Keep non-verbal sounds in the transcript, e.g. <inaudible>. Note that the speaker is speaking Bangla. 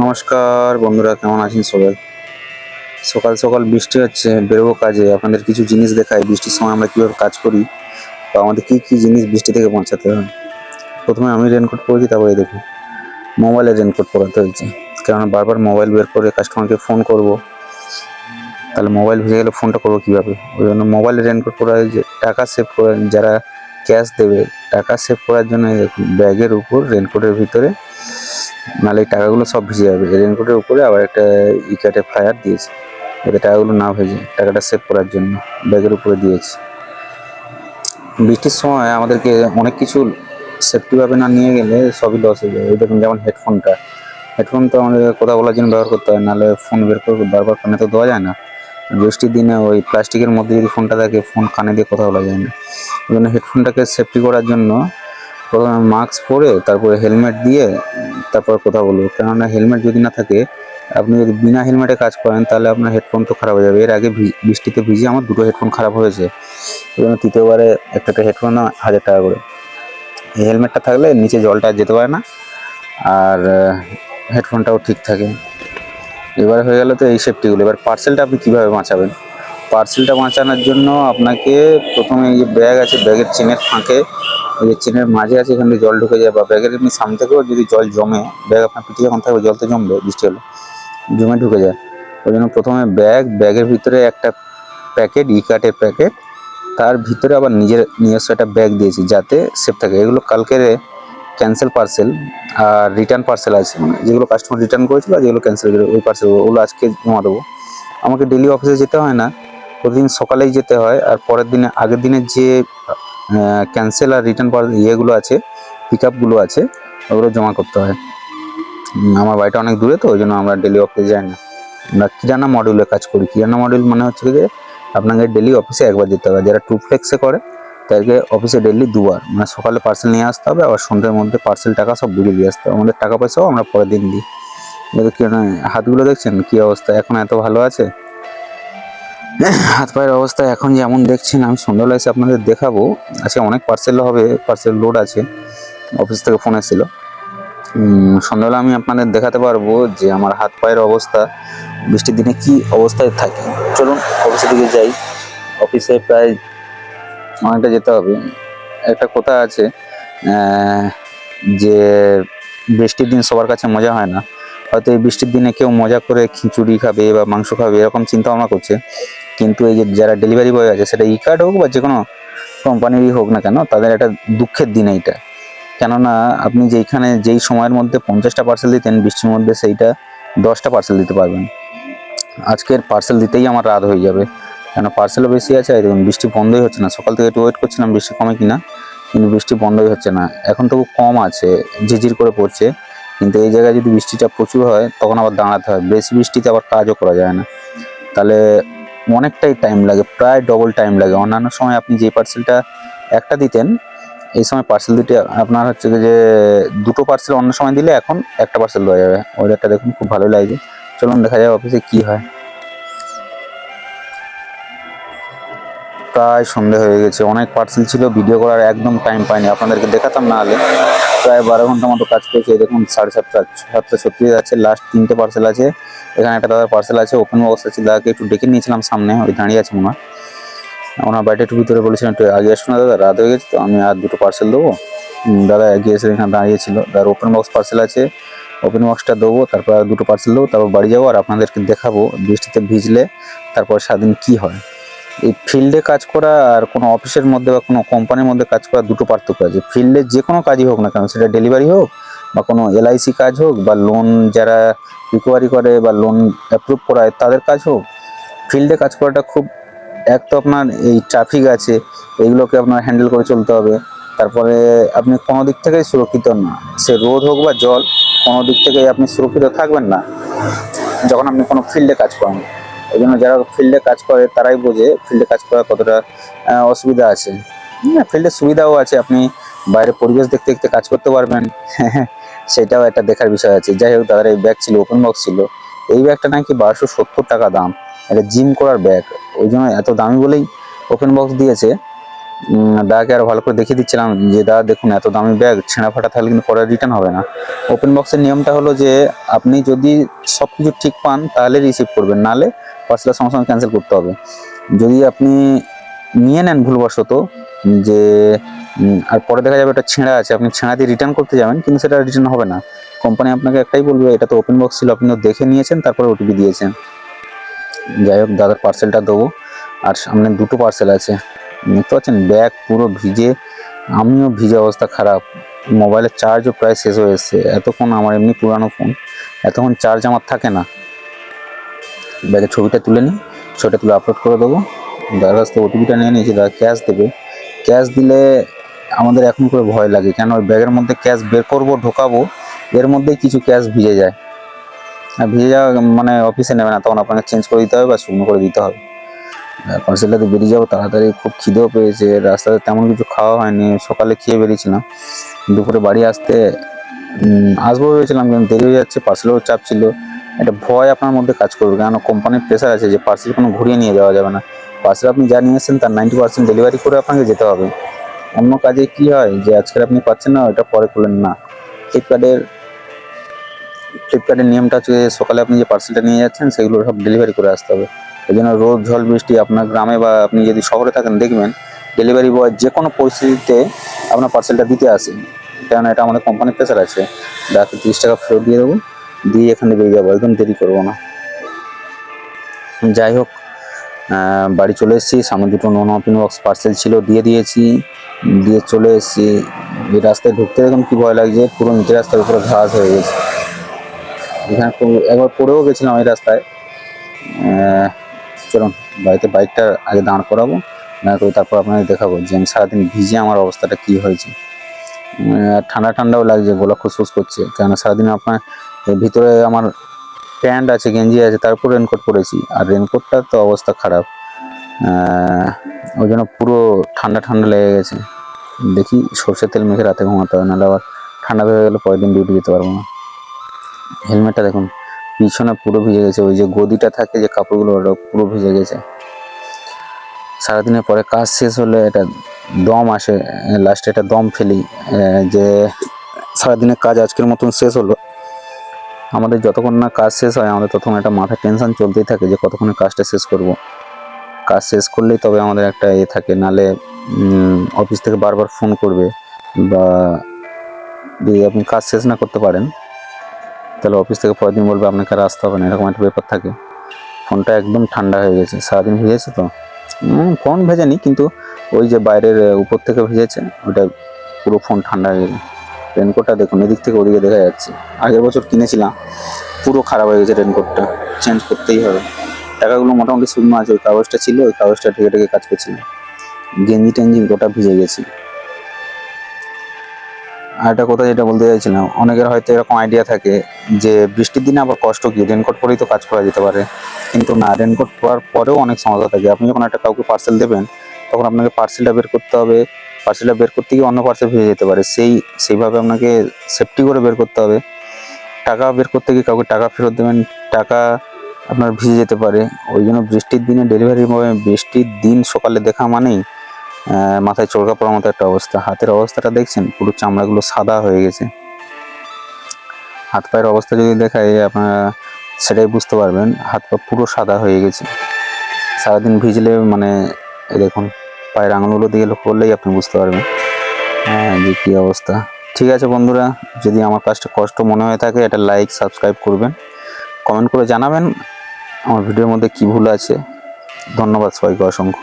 নমস্কার বন্ধুরা, কেমন আছেন সবাই? সকাল সকাল বৃষ্টি হচ্ছে, বেরোবো কাজে। আপনাদের কিছু জিনিস দেখাই, বৃষ্টির সময় আমরা কীভাবে কাজ করি, বা আমাদের কী কী জিনিস বৃষ্টি থেকে বাঁচাতে হয়। প্রথমে আমি রেনকোট পরেছি, তারপরে দেখুন মোবাইলে রেনকোট পরাতে হয়েছে। কেননা বারবার মোবাইল বের করে কাস্টমারকে ফোন করব, তাহলে মোবাইল ভেজে গেলে ফোনটা করব কীভাবে? ওই জন্য মোবাইলে রেনকোট পরা হয়েছে, টাকা সেভ করে, যারা ক্যাশ দেবে, টাকা সেভ করার জন্য ব্যাগের উপর রেনকোটের ভিতরে নাহলে টাকাগুলো সব ভিজে যাবে। রেনকোটের উপরে আবার একটা ইকাটে ফায়ার দিয়েছে। যাতে টাকাগুলো না ভেজে টাকাটা সেভ করার জন্য ব্যাগের উপরে দিয়েছি। বৃষ্টির সময় আমাদেরকে অনেক কিছু সেফটিভাবে না নিয়ে গেলে সবই লস হয়ে এই দেখুন যেমন হেডফোনটা হেডফোন তো আমাদের কথা বলার জন্য ব্যবহার করতে হয়, নাহলে ফোন বের করে বারবার কানে তো দেওয়া যায় না। বৃষ্টির দিনে ওই প্লাস্টিকের মধ্যে যদি ফোনটা থাকে ফোন কানে দিয়ে কথা বলা যায় না। ওই জন্য হেডফোনটাকে সেফটি করার জন্য প্রথমে মাস্ক পরে তারপরে হেলমেট দিয়ে তারপর কথা বলব। কেননা হেলমেট যদি না থাকে, আপনি যদি বিনা হেলমেটে কাজ করেন, তাহলে আপনার হেডফোন তো খারাপ হয়ে যাবে। এর আগে বৃষ্টিতে ভিজে আমার দুটো হেডফোন খারাপ হয়েছে। ওই জন্য তৃতীয়বারে একটা একটা হেডফোন হাজার টাকা করে। এই হেলমেটটা থাকলে নিচে জলটা যেতে পারে না, আর হেডফোনটাও ঠিক থাকে। এবার হয়ে গেল তো এই সেফটিগুলো এবার পার্সেলটা আপনি কীভাবে বাঁচাবেন? পার্সেলটা বাঁচানোর জন্য আপনাকে প্রথমে যে ব্যাগ আছে ব্যাগের চেনের ফাঁকে এই যে চেনের মাঝে আছে, এখান জল ঢুকে যায় বা ব্যাগের এমনি সামনে থেকেও যদি জল জমে, ব্যাগ আপনার পিঠে যখন থাকবে, জল তো জমবে, বৃষ্টি হলে, জমে ঢুকে যায়। ওই জন্য প্রথমে ব্যাগ, ব্যাগের ভিতরে একটা প্যাকেট ই কার্টের প্যাকেট, তার ভিতরে আবার নিজের, নিজস্ব একটা ব্যাগ দিয়েছি যাতে সেফ থাকে। এগুলো কালকের ক্যান্সেল পার্সেল আর রিটার্ন পার্সেল আছে মানে যেগুলো কাস্টমার রিটার্ন করেছিল আর যেগুলো ক্যান্সেল ওই পার্সেল ওগুলো আজকে জমা দেবো। আমাকে ডেলি অফিসে যেতে হয় না, প্রতিদিন সকালেই যেতে হয় আর পরের দিনে, আগের দিনের যে ক্যান্সেল আর রিটার্ন ইয়েগুলো আছে পিক আপগুলো আছে, ওগুলো জমা করতে হয়। আমার বাড়িটা অনেক দূরে তো, ওই জন্য আমরা ডেলি অফিসে যাই না। আমরা কিরানা মডিউলে কাজ করি। কিরানা মডিউল মানে হচ্ছে যে, আপনাকে ডেলি অফিসে একবার যেতে হবে। যারা টু ফ্লেক্সে করে, তাদেরকে অফিসে ডেলি দুবার। মানে সকালে পার্সেল নিয়ে আসতে হবে, আবার সন্ধ্যের মধ্যে পার্সেল টাকা সব বুঝে দিয়ে আসতে হবে। আমাদের টাকা পয়সাও আমরা পরের দিন দিই। হাতগুলো দেখছেন কী অবস্থা? এখন এত ভালো আছে? হাত পায়ের অবস্থা এখন যেমন দেখছেন, আমি সন্ধ্যাবেলা এসে আপনাদের দেখাবো। আজকে অনেক পার্সেল হবে পার্সেল লোড আছে। অফিস থেকে ফোন এসেছিল। সন্ধ্যাবেলা আমি আপনাদের দেখাতে পারব যে আমার হাত পায়ের অবস্থা, বৃষ্টির দিনে কি অবস্থায় থাকে। চলুন অফিসের দিকে যাই। অফিসে প্রায় অনেকটা যেতে হবে। একটা কথা আছে যে বৃষ্টির দিন সবার কাছে মজা হয় না। হয়তো এই বৃষ্টির দিনে কেউ মজা করে খিচুড়ি খাবে বা মাংস খাবে, এরকম চিন্তা ভাবনা করছে। কিন্তু এই যে যারা ডেলিভারি বয় আছে, সেটা ই কার্ড হোক বা যে কোনো কোম্পানিরই হোক না কেন, তাদের একটা দুঃখের দিন এইটা। কেননা আপনি যেইখানে যেই সময়ের মধ্যে পঞ্চাশটা পার্সেল দিতেন, বৃষ্টির মধ্যে সেইটা দশটা পার্সেল দিতে পারবেন। আজকের পার্সেল দিতেই আমার রাত হয়ে যাবে। কেন পার্সেলও বেশি আছে, আর দেখুন বৃষ্টি বন্ধই হচ্ছে না। সকাল থেকে একটু ওয়েট করছিলাম, বৃষ্টি কমে কিনা, কিন্তু বৃষ্টি বন্ধই হচ্ছে না। এখন তবু কম আছে ঝিঝির করে পড়ছে। কিন্তু এই জায়গায় যদি বৃষ্টিটা প্রচুর হয়, তখন আবার দাঁড়াতে হয়। বেশি বৃষ্টিতে আবার কাজও করা যায় না। তাহলে অনেকটাই টাইম লাগে, প্রায় ডবল টাইম লাগে। অন্যান্য সময় আপনি যে পার্সেলটা একটা দিতেন, এই সময় পার্সেল দুটি আপনার হচ্ছে যে দুটো পার্সেল অন্য সময় দিলে এখন একটা পার্সেল দেওয়া যাবে। ওয়েদারটা দেখুন খুব ভালো লাগছে। চলুন দেখা যাবে অফিসে কি হয়। প্রায় সন্ধে হয়ে গেছে, অনেক পার্সেল ছিল ভিডিও করার একদম টাইম পাইনি, আপনাদেরকে দেখাতাম না হলে প্রায় বারো ঘণ্টা মতো কাজ করেছি দেখুন, সাড়ে সাতটা সাতটা ছত্রিশ আছে লাস্ট তিনটে পার্সেল আছে। এখানে একটা দাদার পার্সেল আছে ওপেন বক্স আছে, দাদাকে একটু ডেকে নিয়েছিলাম সামনে, ওই দাঁড়িয়ে আছে মনে হয়। ওনার বাড়িটা একটু ভিতরে বলেছিলাম একটু আগে আসুন দাদা, রাত হয়ে গেছে তো, আমি আর দুটো পার্সেল দেবো। দাদা এগিয়ে এসে এখানে দাঁড়িয়েছিল। দাদার ওপেন বক্স পার্সেল আছে ওপেন বক্সটা দেবো, তারপর দুটো পার্সেল দেবো, তারপর বাড়ি যাব আর আপনাদেরকে দেখাবো, বৃষ্টিতে ভিজলে তারপর সারাদিন কি হয়। এই ফিল্ডে কাজ করা আর কোনো অফিসের মধ্যে বা কোনো কোম্পানির মধ্যে কাজ করা দুটো পার্থক্য আছে। ফিল্ডে যে কোনো কাজই হোক না কেন, সেটা ডেলিভারি হোক বা কোনো এলআইসি কাজ হোক বা লোন যারা রিকভারি করে বা লোন অ্যাপ্রুভ করায়, তাদের কাজ হোক, ফিল্ডে কাজ করাটা খুব, এক তো আপনার এই ট্রাফিক আছে এইগুলোকে আপনার হ্যান্ডেল করে চলতে হবে। তারপরে আপনি কোনো দিক থেকেই সুরক্ষিত না। সে রোদ হোক বা জল, কোনো দিক থেকেই আপনি সুরক্ষিত থাকবেন না, যখন আপনি কোনো ফিল্ডে কাজ করেন। এই জন্য যারা ফিল্ডে কাজ করে, তারাই বোঝে ফিল্ডে কাজ করা কতটা অসুবিধা আছে। ফিল্ডে সুবিধাও আছে, আপনি বাইরে পরিবেশ দেখতে দেখতে কাজ করতে পারবেন। <laughs> সেটাও একটা দেখার বিষয় আছে। যাই হোক তাদের এই ব্যাগ ছিল ওপেন বক্স ছিল। এই ব্যাগটা নাকি বারোশো সত্তর টাকা দাম। এটা জিম করার ব্যাগ ওই জন্য এত দামি বলেই ওপেন বক্স দিয়েছে। দাদাকে আরও ভালো করে দেখিয়ে দিচ্ছিলাম যে, দাদা, দেখুন, এত দামি ব্যাগ ছেঁড়া ফাটা থাকলে কিন্তু পরে রিটার্ন হবে না। ওপেন বক্সের নিয়মটা হলো যে, আপনি যদি সব কিছু ঠিক পান, তাহলে রিসিভ করবেন। নাহলে পার্সেলের সঙ্গে সঙ্গে ক্যান্সেল করতে হবে। যদি আপনি নিয়ে নেন ভুলবশত যে আর পরে দেখা যাবে এটা ছেঁড়া আছে, আপনি ছেঁড়া দিয়ে রিটার্ন করতে যাবেন, কিন্তু সেটা রিটার্ন হবে না। কোম্পানি আপনাকে একটাই বলবে, এটা তো ওপেন বক্স ছিল আপনি দেখে নিয়েছেন, তারপরে ওটিপি দিয়েছেন। যাই হোক, দাদার পার্সেলটা দেবো। আর সামনে দুটো পার্সেল আছে। দেখতে পাচ্ছেন ব্যাগ পুরো ভিজে, আমিও ভিজে অবস্থা খারাপ। মোবাইলের চার্জও প্রায় শেষ হয়ে এসছে। এতক্ষণ আমার এমনি পুরানো ফোন এতক্ষণ চার্জ আমার থাকে না। ব্যাগের ছবিটা তুলে নিই ছবিটা তুলে আপলোড করে দেবো। দাদার কাছ ওটিপিটা নিয়ে নিয়েছি, দাদা ক্যাশ দেবে। ক্যাশ দিলে আমাদের এখন করে ভয় লাগে, কেন ওই ব্যাগের মধ্যে ক্যাশ বের করব, ঢোকাবো, এর মধ্যেই কিছু ক্যাশ ভিজে যায়। আর ভিজে যাওয়া মানে অফিসে নেবে না, তখন আপনাকে চেঞ্জ করে দিতে হবে বা শুকনো করে দিতে হবে। পার্সেলটাতে বেরিয়ে যাব, তাড়াতাড়ি খুব খিদেও পেয়েছে, রাস্তাতে তেমন কিছু খাওয়া হয়নি, সকালে খেয়ে বেরিয়েছিলাম। দুপুরে বাড়ি আসতে আসব ভেবেছিলাম, কিন্তু দেরি হয়ে যাচ্ছে পার্সেলেরও চাপ ছিল। একটা ভয় আপনার মধ্যে কাজ করবে কেন কোম্পানির প্রেশার আছে যে পার্সেল কোনো ঘুরিয়ে নিয়ে যাওয়া যাবে না। পার্সেল আপনি যা নিয়ে আসছেন তার নাইনটি পার্সেন্ট ডেলিভারি করে আপনাকে যেতে হবে। অন্য কাজে কি হয় যে আজকের আপনি পাচ্ছেন না ওটা পরে করলেন না। ফ্লিপকার্টের ফ্লিপকার্টের নিয়মটা হচ্ছে সকালে আপনি যে পার্সেলটা নিয়ে যাচ্ছেন, সেগুলো সব ডেলিভারি করে আসতে হবে। এই জন্য রোদ, ঝড়, বৃষ্টি আপনার গ্রামে বা আপনি যদি শহরে থাকেন, দেখবেন ডেলিভারি বয় যে কোনো পরিস্থিতিতে আপনার পার্সেলটা দিতে আসে। কেন এটা আমাদের কোম্পানির প্রেশার আছে। ডাকে তিরিশ টাকা ফেরত দিয়ে দেবো। দিয়ে এখানে বেরিয়ে যাব, একদম দেরি করব না। যাই হোক বাড়ি চলে এসেছি, সামনে দুটো নন ওপেন বক্স পার্সেল ছিল, দিয়ে দিয়েছি, দিয়ে চলে এসেছি। এই রাস্তায় ঢুকতে দেখুন কী ভয় লাগছে, পুরো নিচে রাস্তার উপরে ঘাস হয়ে গেছে। এখানে একবার পড়েও গেছিলাম এই রাস্তায়। চলুন, বাড়িতে বাইকটা আগে দাঁড় করাবো দাঁড় করে তারপর আপনাদের দেখাবো যে আমি সারাদিন ভিজে আমার অবস্থাটা কি হয়েছে। ঠান্ডা ঠান্ডাও লাগছে গলা খুসখুস করছে কেন সারাদিন আপনার ভিতরে আমার প্যান্ট আছে, গেঞ্জি আছে, তারপর রেনকোট পরেছি। আর রেনকোটটা তো অবস্থা খারাপ। ওই জন্য পুরো ঠান্ডা ঠান্ডা লেগে গেছে। দেখি সর্ষের তেল মেখে রাতে ঘুমাতে হবে, নাহলে আবার ঠান্ডা হয়ে গেলে পরের দিন ডিউটি যেতে পারব না। হেলমেটটা দেখুন, পিছনে পুরো ভিজে গেছে। ওই যে গদিটা থাকে, যে কাপড়গুলো, ওটা পুরো ভিজে গেছে। সারাদিনের পরে কাজ শেষ হলে এটা দম আসে লাস্টে এটা দম ফেলি যে সারাদিনের কাজ আজকের মতন শেষ হলো। আমাদের যতক্ষণ না কাজ শেষ হয়, আমাদের ততক্ষণ একটা মাথায় টেনশন চলতেই থাকে যে কতক্ষণে কাজটা শেষ করব। কাজ শেষ করলেই তবে আমাদের একটা এ থাকে, নালে অফিস থেকে বারবার ফোন করবে বা যদি আপনি কাজ শেষ না করতে পারেন, তাহলে অফিস থেকে পরের দিন বলবে, আপনাকে আর আসতে হবে না। এরকম একটা ব্যাপার থাকে। ফোনটা একদম ঠান্ডা হয়ে গেছে। সারাদিন ভিজেছে তো? ফোন ভেজেনি, কিন্তু ওই যে বাইরের, উপর থেকে ভিজেছে ওটা পুরো ফোন ঠান্ডা হয়ে গেছে। রেনকোটটা দেখুন, এদিক থেকে ওদিকে দেখা যাচ্ছে। আগের বছর কিনেছিলাম, পুরো খারাপ হয়ে গেছে রেনকোটটা চেঞ্জ করতেই হবে। টাকাগুলো মোটামুটি শুকনো আছে, ওই কাগজটা ছিল, ওই কাগজটা ঢেকে ঢেকে কাজ করছিলাম। গেঞ্জি টেঞ্জি গোটা ভিজে গেছি। আর একটা কথা যেটা বলতে চাইছিলাম অনেকের হয়তো এরকম আইডিয়া থাকে যে বৃষ্টির দিনে আবার কষ্ট কি? রেনকোট পরেই তো কাজ করা যেতে পারে। কিন্তু না রেনকোট পরার পরেও অনেক সমস্যা থাকে। আপনি যখন একটা কাউকে পার্সেল দেবেন, তখন আপনাকে পার্সেলটা বের করতে হবে পার্সেলটা বের করতে গিয়ে অন্য পার্সেল ভিজে যেতে পারে। সেই, সেইভাবে আপনাকে সেফটি করে বের করতে হবে। টাকা বের করতে গিয়ে কাউকে টাকা ফেরত দেবেন, টাকা আপনার ভিজে যেতে পারে। ওই জন্য বৃষ্টির দিনে ডেলিভারি বয় বৃষ্টির দিন সকালে দেখা মানেই মাথায় চড়কা পড়ার মতো একটা অবস্থা। হাতের অবস্থাটা দেখছেন, পুরো চামড়াগুলো সাদা হয়ে গেছে। হাত পায়ের অবস্থা যদি দেখায়, আপনারা সেটাই বুঝতে পারবেন। হাত পা পুরো সাদা হয়ে গেছে। সারাদিন ভিজলে মানে দেখুন পায়ের আঙুলগুলো দিয়ে লক্ষ্য করলেই আপনি বুঝতে পারবেন। হ্যাঁ যে কী অবস্থা। ঠিক আছে বন্ধুরা, যদি আমার কাজটা কষ্ট মনে হয়ে থাকে এটা লাইক সাবস্ক্রাইব করবেন। কমেন্ট করে জানাবেন আমার ভিডিওর মধ্যে কী ভুল আছে। ধন্যবাদ সবাইকে অসংখ্য।